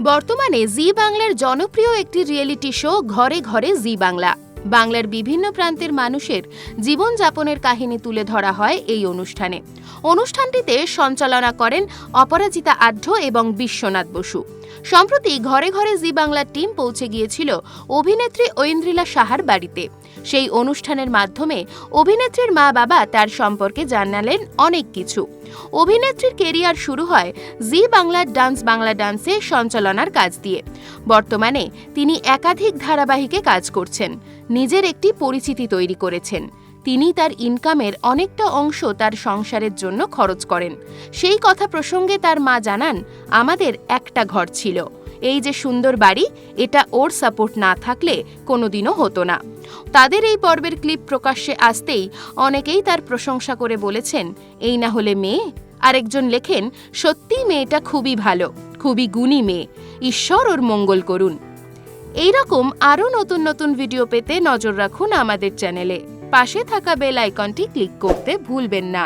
বর্তমানে জি বাংলার জনপ্রিয় একটি রিয়েলিটি শো ঘরে ঘরে জি বাংলা। বাংলার বিভিন্ন প্রান্তের মানুষের জীবনযাপনের কাহিনী তুলে ধরা হয় এই অনুষ্ঠানে। অনুষ্ঠানটিতে সঞ্চালনা করেন অপরাজিতা আঢ্য এবং বিশ্বনাথ বসু। সম্প্রতি ঘরে ঘরে জি বাংলার টিম পৌঁছে গিয়েছিল অভিনেত্রী ঐন্দ্রিলা সাহার বাড়িতে। সেই অনুষ্ঠানের মাধ্যমে অভিনেত্রীর মা বাবা তার সম্পর্কে জানালেন অনেক কিছু। অভিনেত্রীর কেরিয়ার শুরু হয় জি বাংলার ডান্স বাংলা ডান্সে সঞ্চালনার কাজ দিয়ে। বর্তমানে তিনি একাধিক ধারাবাহিকে কাজ করছেন, নিজের একটি পরিচিতি তৈরি করেছেন। তিনি তার ইনকামের অনেকটা অংশ তার সংসারের জন্য খরচ করেন। সেই কথা প্রসঙ্গে তার মা জানান, আমাদের একটা ঘর ছিল। এই যে সুন্দর বাড়ি, এটা ওর সাপোর্ট না থাকলে কোনোদিনও হতো না। তাদের এই পর্বের ক্লিপ প্রকাশ্যে আসতেই অনেকেই তার প্রশংসা করে বলেছেন, এই না হলে মেয়ে? আরেকজন লেখেন, সত্যি মেয়েটা খুবই ভালো, খুবই গুণী মেয়ে, ঈশ্বর ওর মঙ্গল করুন। এইরকম আরও নতুন নতুন ভিডিও পেতে নজর রাখুন আমাদের চ্যানেলে পাশে থাকা বেল আইকনটি ক্লিক করতে ভুলবেন না।